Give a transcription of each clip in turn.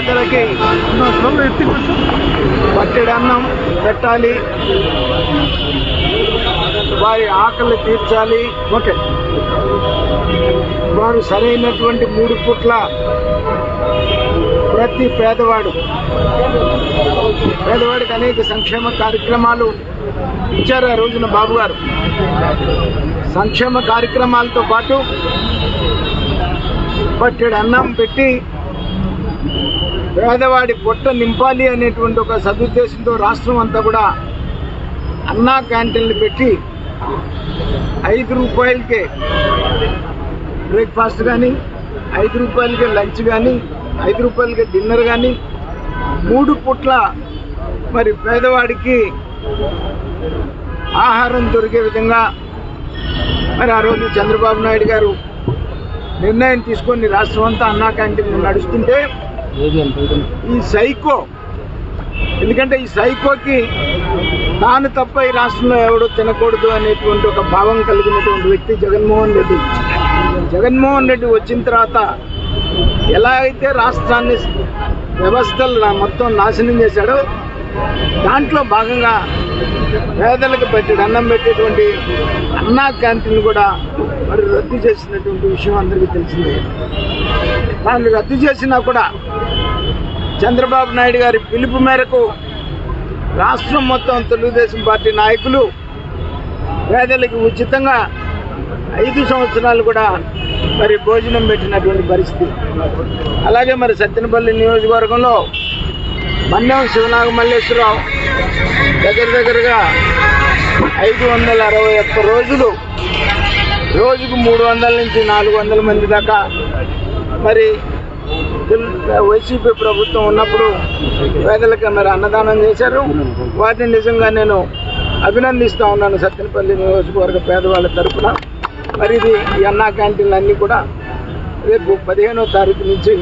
పేదలకి పట్టెడు అన్నం పెట్టాలి. వారి ఆకలి తీర్చాలి. ఓకే. వారు సరైనటువంటి మూడు పుట్ల ప్రతి పేదవాడు పేదవాడికి అనేక సంక్షేమ కార్యక్రమాలు ఇచ్చారు ఆ రోజున బాబు గారు. సంక్షేమ కార్యక్రమాలతో పాటు పట్టెడు అన్నం పెట్టి పేదవాడి పొట్ట నింపాలి అనేటువంటి ఒక సదుద్దేశంతో రాష్ట్రం అంతా కూడా అన్నా క్యాంటీన్లు పెట్టి ఐదు రూపాయలకే బ్రేక్ఫాస్ట్ కానీ ఐదు రూపాయలకే లంచ్ కానీ ఐదు రూపాయలకే డిన్నర్ కానీ మూడు పుట్ల మరి పేదవాడికి ఆహారం దొరికే విధంగా మరి ఆ రోజు చంద్రబాబు నాయుడు గారు నిర్ణయం తీసుకొని రాష్ట్రం అంతా అన్నా క్యాంటీన్ నడుస్తుంటే ఈ సైకో. ఎందుకంటే ఈ సైకోకి తాను తప్ప ఈ రాష్ట్రంలో ఎవడో తినకూడదు అనేటువంటి ఒక భావం కలిగినటువంటి వ్యక్తి జగన్మోహన్ రెడ్డి. జగన్మోహన్ రెడ్డి వచ్చిన తర్వాత ఎలా అయితే రాష్ట్రాన్ని వ్యవస్థలు నా- మొత్తం నాశనం చేశాడో దాంట్లో భాగంగా పేదలకు పెట్టి అన్నం పెట్టేటువంటి అన్నా క్యాంటీన్ కూడా మరి రద్దు చేసినటువంటి విషయం అందరికీ తెలిసిందే. దాన్ని రద్దు చేసినా కూడా చంద్రబాబు నాయుడు గారి పిలుపు మేరకు రాష్ట్రం మొత్తం తెలుగుదేశం పార్టీ నాయకులు పేదలకు ఉచితంగా ఐదు సంవత్సరాలు కూడా మరి భోజనం పెట్టినటువంటి పరిస్థితి. అలాగే మరి సత్తెనపల్లి నియోజకవర్గంలో మన్యం శివనాగమల్లేశ్వరరావు దగ్గర దగ్గరగా ఐదు వందల అరవై ఒక్క రోజులు రోజుకు మూడు వందల నుంచి నాలుగు వందల మంది దాకా మరి వైసీపీ ప్రభుత్వం ఉన్నప్పుడు పేదలకు మరి అన్నదానం చేశారు. వాటిని నిజంగా నేను అభినందిస్తూ ఉన్నాను సత్తెనపల్లి నియోజకవర్గ పేదవాళ్ళ తరపున. మరి ఇది ఈ అన్నా క్యాంటీన్లు అన్నీ కూడా రేపు పదిహేనో తారీఖు నుంచి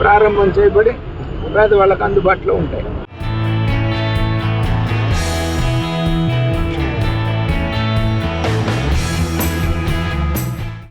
ప్రారంభం చేయబడి పేదవాళ్ళకు అందుబాటులో ఉంటాయి.